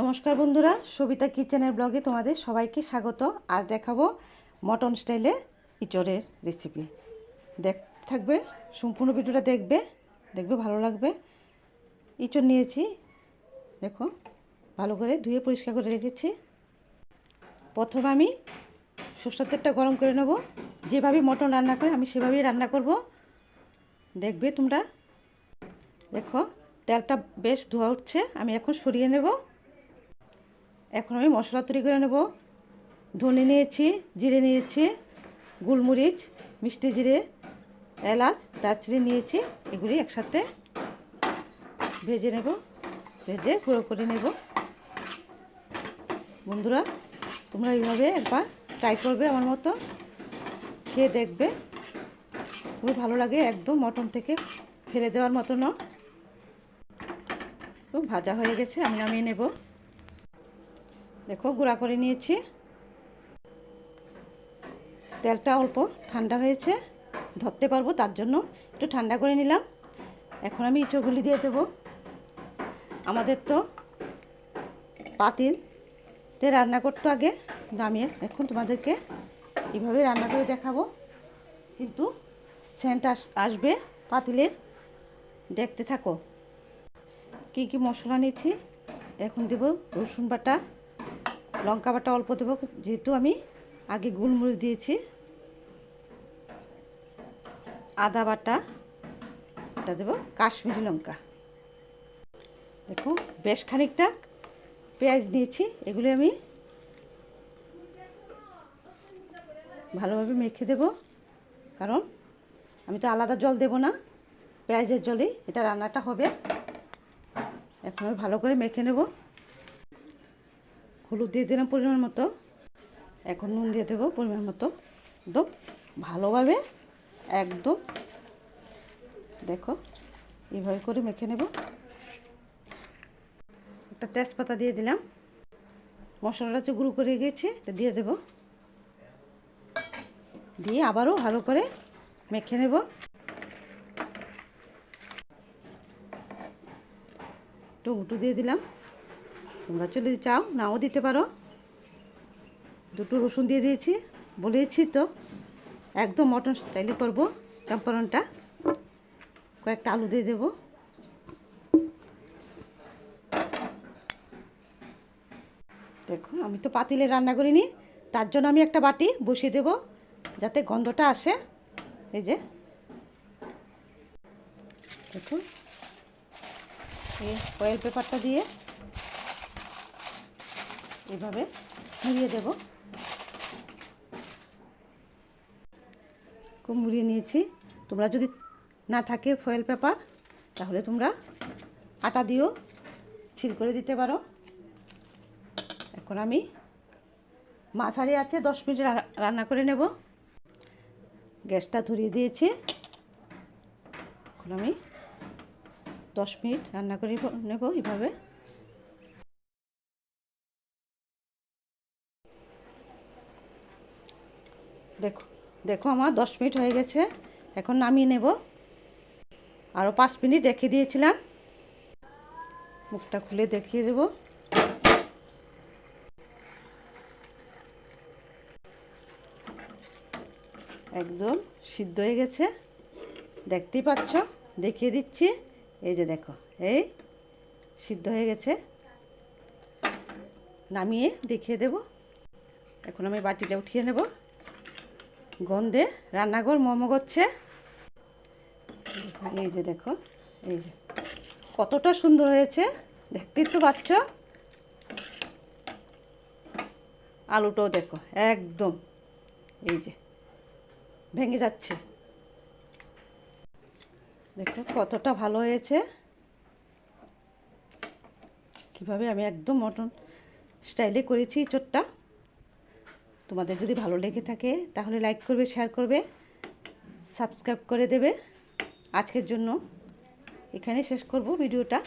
নমস্কার বন্ধুরা, সবিতা কিচেনের ব্লগে তোমাদের সবাইকে স্বাগত। আজ দেখাবো মটন স্টাইলে ইঁচড়ের রেসিপি দেখ, থাকবে, সম্পূর্ণ ভিডিওটা দেখবে দেখবে ভালো লাগবে। ইঁচড় নিয়েছি, দেখো, ভালো করে ধুয়ে পরিষ্কার করে রেখেছি। প্রথমে আমি সরষের তেলটা গরম করে নেব। যেভাবে মটন রান্না করে আমি সেভাবেই রান্না করব। দেখবে তোমরা? দেখো, তেলটা বেশ ধোয়া উঠছে, আমি এখন সরিয়ে নেব। এখন আমি মশলা তৈরি করে নেব। ধনে নিয়েছি, জিরে নিয়েছি, গোলমরিচ, মিষ্টি জিরে, এলাচ, দারচিনি নিয়েছি, এগুলি একসাথে ভেজে নেব, ভেজে গুঁড়ো করে নেব। বন্ধুরা, তোমরা এইভাবে একবার ট্রাই করবে আমার মতো, খেয়ে দেখবে। খুবই ভালো লাগে একদম মটন থেকে ফেলে দেওয়ার মতো না তো ভাজা হয়ে গেছে, আমি নামিয়ে নেব। দেখো, গুঁড়া করে নিয়েছি। তেলটা অল্প ঠান্ডা হয়েছে, ধরতে পারব, তার জন্য একটু ঠান্ডা করে নিলাম। এখন আমি ইঁচড়গুলি দিয়ে দেবো। আমাদের তো পাতিলতে রান্না করতো আগে আমি এখন তোমাদেরকে এইভাবে রান্না করে দেখাবো। কিন্তু সেন্ট আসবে পাতিলের। দেখতে থাকো। কী কী মশলা নিয়েছি, এখন দেব রসুন বাটা। লঙ্কা বাটা অল্প দেবো, যেহেতু আমি আগে গোলমরিচ দিয়েছি। আদা বাটা, এটা দেবো কাশ্মীরি লঙ্কা। দেখো বেশ খানিকটা পেঁয়াজ দিয়েছি এগুলি আমি ভালোভাবে মেখে দেব, কারণ আমি তো আলাদা জল দেব না, পেঁয়াজের জলেই এটা রান্নাটা হবে। এখন ভালো করে মেখে নেব। হলুদ দিয়ে দিলাম পরিমাণ মতো। এখন নুন দিয়ে দেবো পরিমাণ মতো। একদম ভালোভাবে একদম দেখো, এইভাবে করে মেখে নেব। একটা তেজপাতা দিয়ে দিলাম। মশলাটা যে গুঁড়ো করে গিয়েছে এটা দিয়ে দেব। দিয়ে আবারও ভালো করে মেখে নেব। টমেটো দিয়ে দিলাম। তোমরা চলে চাও নাও দিতে পারো। দুটো রসুন দিয়ে দিয়েছি, বলেছি তো, একদম মটন স্টাইলে করব, চম্পারনটা। কয়েকটা আলু দিয়ে দেব। দেখো, আমি তো পাতিলে রান্না করিনি, তার জন্য আমি একটা বাটি বসিয়ে দেব, যাতে গন্ধটা আসে। এই যে। দেখুন এই অয়েল পেপারটা দিয়ে এভাবে মুড়িয়ে দেব। খুব মুড়িয়ে নিয়েছি। তোমরা যদি না থাকে ফয়েল পেপার তাহলে তোমরা আটা দিয়েও ছিল করে দিতে পারো। এখন আমি মাছ হারিয়ে আছে, দশ মিনিট রান্না করে নেব। গ্যাসটা ধরিয়ে দিয়েছি। এখন আমি দশ মিনিট রান্না করে নেব এইভাবে দেখো দেখো আমার দশ মিনিট হয়ে গেছে, এখন নামিয়ে নেব। আরও পাঁচ মিনিট রেখে দিয়েছিলাম। মুখটা খুলে দেখিয়ে দেব। একদম সিদ্ধ হয়ে গেছে। দেখতেই পাচ্ছ? দেখিয়ে দিচ্ছি। এই যে দেখো, এই সিদ্ধ হয়ে গেছে। নামিয়ে দেখিয়ে দেব। এখন আমি বাটিটা উঠিয়ে নেব। গন্ধে রান্নাঘর মোমো করছে এই যে দেখো, এই যে। কতটা সুন্দর হয়েছে, দেখতেই তো পাচ্ছ। আলুটাও দেখো, একদম। এই যে, ভেঙে যাচ্ছে। দেখো, কতটা ভালো হয়েছে। কীভাবে আমি একদম মটন স্টাইলে করেছি চোটটা। তোমাদের যদি ভালো লেগে থাকে, তাহলে লাইক করবে শেয়ার করবে সাবস্ক্রাইব করে দেবে। আজকের জন্য এখানে শেষ করব ভিডিওটা।